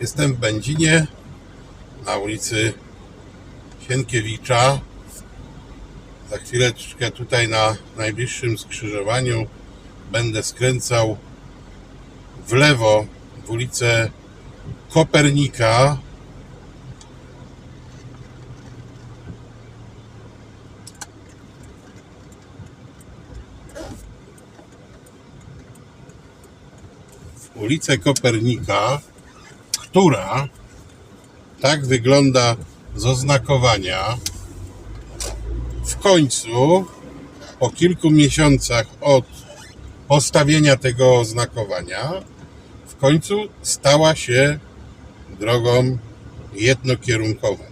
Jestem w Będzinie na ulicy Sienkiewicza. Za chwileczkę tutaj na najbliższym skrzyżowaniu będę skręcał w lewo w ulicę Kopernika. Ulicę Kopernika, która tak wygląda z oznakowania. W końcu, po kilku miesiącach od postawienia tego oznakowania, w końcu stała się drogą jednokierunkową.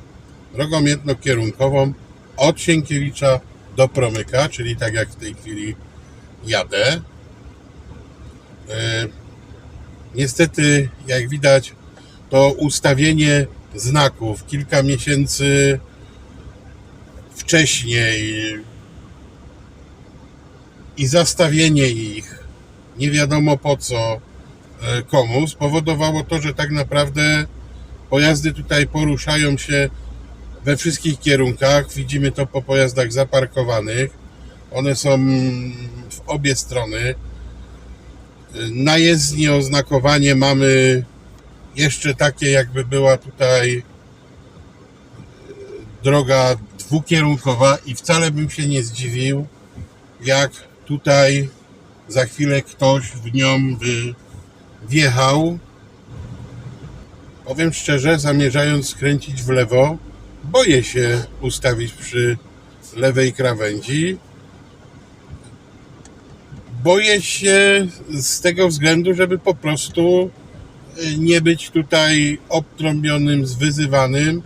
Drogą jednokierunkową od Sienkiewicza do Promyka, czyli tak jak w tej chwili jadę. E, Niestety, jak widać, to ustawienie znaków kilka miesięcy wcześniej i zastawienie ich nie wiadomo po co e, komu spowodowało to, że tak naprawdę pojazdy tutaj poruszają się we wszystkich kierunkach. Widzimy to po pojazdach zaparkowanych. One są w obie strony. Na jezdni oznakowanie mamy jeszcze takie, jakby była tutaj e, droga dwukierunkowa i wcale bym się nie zdziwił, jak tutaj za chwilę ktoś w nią by wjechał. Powiem szczerze, zamierzając skręcić w lewo, boję się ustawić przy lewej krawędzi. Boję się z tego względu, żeby po prostu nie być tutaj obtrąbionym, zwyzywanym,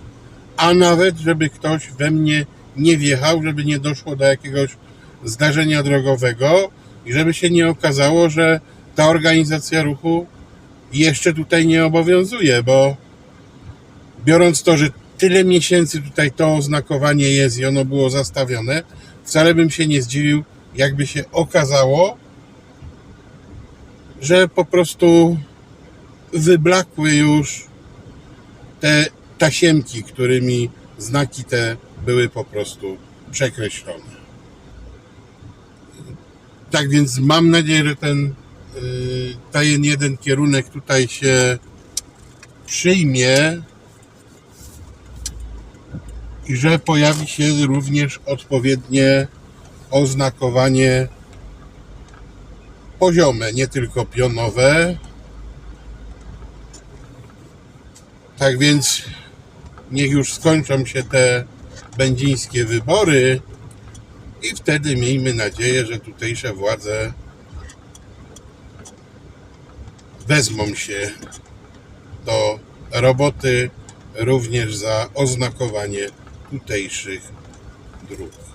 a nawet żeby ktoś we mnie nie wjechał, żeby nie doszło do jakiegoś zdarzenia drogowego i żeby się nie okazało, że ta organizacja ruchu jeszcze tutaj nie obowiązuje, bo biorąc to, że tyle miesięcy tutaj to oznakowanie jest i ono było zastawione, wcale bym się nie zdziwił, jakby się okazało, że po prostu wyblakły już te tasiemki, którymi znaki te były po prostu przekreślone. Tak więc mam nadzieję, że ten yy, ten jeden kierunek tutaj się przyjmie i że pojawi się również odpowiednie oznakowanie poziome, nie tylko pionowe. Tak więc niech już skończą się te będzińskie wybory i wtedy miejmy nadzieję, że tutejsze władze wezmą się do roboty również za oznakowanie tutejszych dróg.